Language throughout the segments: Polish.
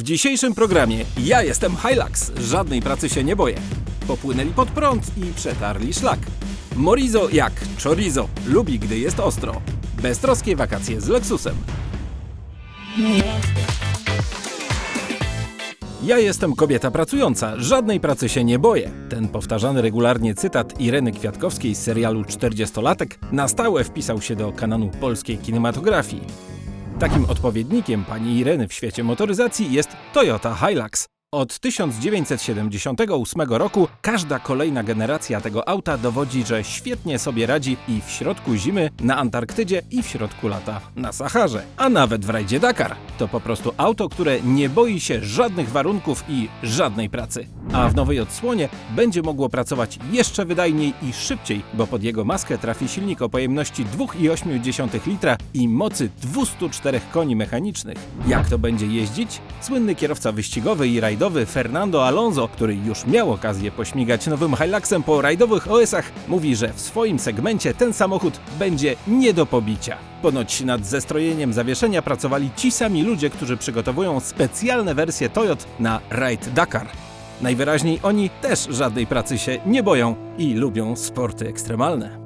W dzisiejszym programie ja jestem Hilux, żadnej pracy się nie boję. Popłynęli pod prąd i przetarli szlak. Morizo jak chorizo, lubi gdy jest ostro. Beztroskie wakacje z Lexusem. Ja jestem kobieta pracująca, żadnej pracy się nie boję. Ten powtarzany regularnie cytat Ireny Kwiatkowskiej z serialu 40-latek na stałe wpisał się do kanonu polskiej kinematografii. Takim odpowiednikiem pani Ireny w świecie motoryzacji jest Toyota Hilux. Od 1978 roku każda kolejna generacja tego auta dowodzi, że świetnie sobie radzi i w środku zimy na Antarktydzie i w środku lata na Saharze, a nawet w rajdzie Dakar. To po prostu auto, które nie boi się żadnych warunków i żadnej pracy. A w nowej odsłonie będzie mogło pracować jeszcze wydajniej i szybciej, bo pod jego maskę trafi silnik o pojemności 2,8 litra i mocy 204 koni mechanicznych. Jak to będzie jeździć? Słynny kierowca wyścigowy i rajdowy Fernando Alonso, który już miał okazję pośmigać nowym Hiluxem po rajdowych OS-ach, mówi, że w swoim segmencie ten samochód będzie nie do pobicia. Ponoć nad zestrojeniem zawieszenia pracowali ci sami ludzie, którzy przygotowują specjalne wersje Toyot na Raid Dakar. Najwyraźniej oni też żadnej pracy się nie boją i lubią sporty ekstremalne.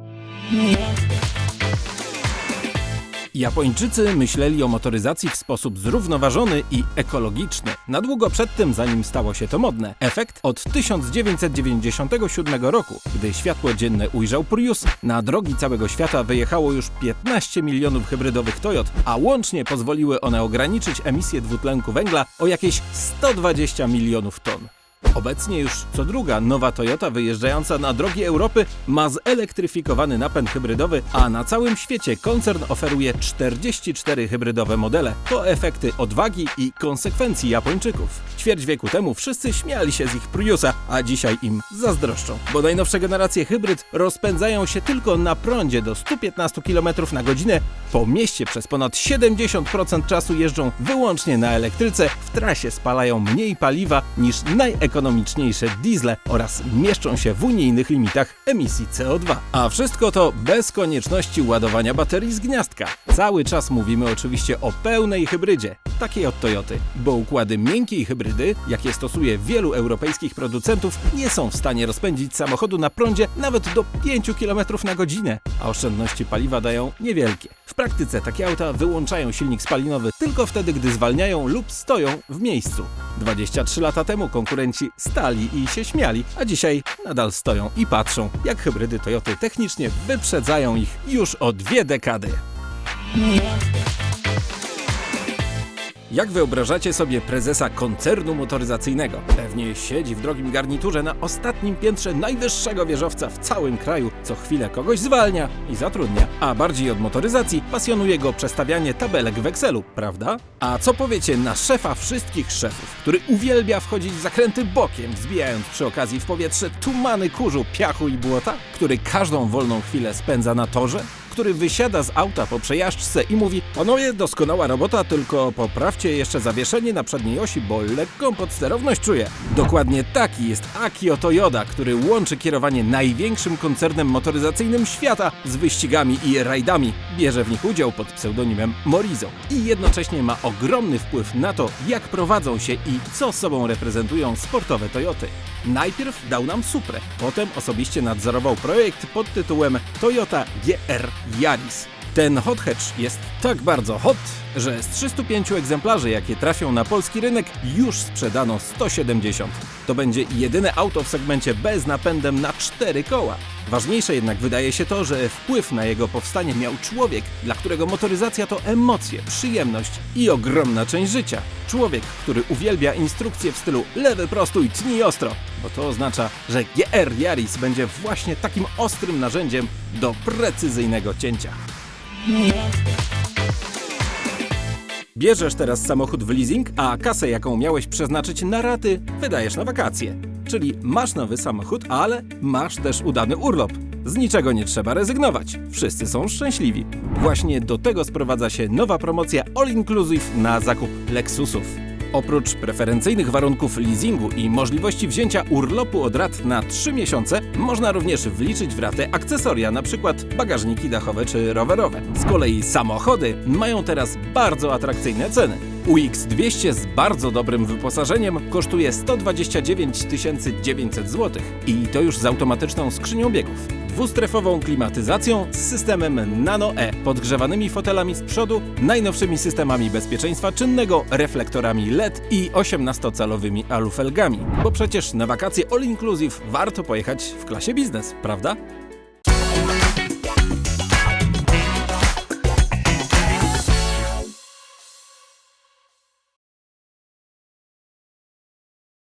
Japończycy myśleli o motoryzacji w sposób zrównoważony i ekologiczny. Na długo przed tym, zanim stało się to modne. Efekt? Od 1997 roku, gdy światło dzienne ujrzał Prius, na drogi całego świata wyjechało już 15 milionów hybrydowych Toyot, a łącznie pozwoliły one ograniczyć emisję dwutlenku węgla o jakieś 120 milionów ton. Obecnie już co druga nowa Toyota wyjeżdżająca na drogi Europy ma zelektryfikowany napęd hybrydowy, a na całym świecie koncern oferuje 44 hybrydowe modele. To efekty odwagi i konsekwencji Japończyków. Ćwierć wieku temu wszyscy śmiali się z ich Priusa, a dzisiaj im zazdroszczą, bo najnowsze generacje hybryd rozpędzają się tylko na prądzie do 115 km na godzinę. Po mieście przez ponad 70% czasu jeżdżą wyłącznie na elektryce, w trasie spalają mniej paliwa niż najekonomiczniejsze diesle oraz mieszczą się w unijnych limitach emisji CO2. A wszystko to bez konieczności ładowania baterii z gniazdka. Cały czas mówimy oczywiście o pełnej hybrydzie, takiej od Toyoty, bo układy miękkiej hybrydy, jakie stosuje wielu europejskich producentów, nie są w stanie rozpędzić samochodu na prądzie nawet do 5 km na godzinę, a oszczędności paliwa dają niewielkie. W praktyce takie auta wyłączają silnik spalinowy tylko wtedy, gdy zwalniają lub stoją w miejscu. 23 lata temu konkurenci stali i się śmiali, a dzisiaj nadal stoją i patrzą, jak hybrydy Toyoty technicznie wyprzedzają ich już o dwie dekady. Jak wyobrażacie sobie prezesa koncernu motoryzacyjnego? Pewnie siedzi w drogim garniturze na ostatnim piętrze najwyższego wieżowca w całym kraju, co chwilę kogoś zwalnia i zatrudnia. A bardziej od motoryzacji pasjonuje go przestawianie tabelek w Excelu, prawda? A co powiecie na szefa wszystkich szefów, który uwielbia wchodzić w zakręty bokiem, zbijając przy okazji w powietrze tumany kurzu, piachu i błota? Który każdą wolną chwilę spędza na torze? Który wysiada z auta po przejażdżce i mówi Panowie, doskonała robota, tylko poprawcie jeszcze zawieszenie na przedniej osi, bo lekką podsterowność czuję. Dokładnie taki jest Akio Toyoda, który łączy kierowanie największym koncernem motoryzacyjnym świata z wyścigami i rajdami. Bierze w nich udział pod pseudonimem Morizo i jednocześnie ma ogromny wpływ na to, jak prowadzą się i co sobą reprezentują sportowe Toyoty. Najpierw dał nam Suprę, potem osobiście nadzorował projekt pod tytułem Toyota GR Yaris. Ten hot hatch jest tak bardzo hot, że z 305 egzemplarzy, jakie trafią na polski rynek, już sprzedano 170. To będzie jedyne auto w segmencie bez napędem na cztery koła. Ważniejsze jednak wydaje się to, że wpływ na jego powstanie miał człowiek, dla którego motoryzacja to emocje, przyjemność i ogromna część życia. Człowiek, który uwielbia instrukcje w stylu lewy prostuj, tnij ostro, bo to oznacza, że GR Yaris będzie właśnie takim ostrym narzędziem do precyzyjnego cięcia. Bierzesz teraz samochód w leasing, a kasę, jaką miałeś przeznaczyć na raty, wydajesz na wakacje. Czyli masz nowy samochód, ale masz też udany urlop. Z niczego nie trzeba rezygnować. Wszyscy są szczęśliwi. Właśnie do tego sprowadza się nowa promocja All Inclusive na zakup Lexusów. Oprócz preferencyjnych warunków leasingu i możliwości wzięcia urlopu od rat na 3 miesiące, można również wliczyć w ratę akcesoria, np. bagażniki dachowe czy rowerowe. Z kolei samochody mają teraz bardzo atrakcyjne ceny. UX200 z bardzo dobrym wyposażeniem kosztuje 129 900 zł i to już z automatyczną skrzynią biegów, dwustrefową klimatyzacją z systemem Nano E, podgrzewanymi fotelami z przodu, najnowszymi systemami bezpieczeństwa czynnego, reflektorami LED i 18-calowymi alufelgami. Bo przecież na wakacje all inclusive warto pojechać w klasie biznes, prawda?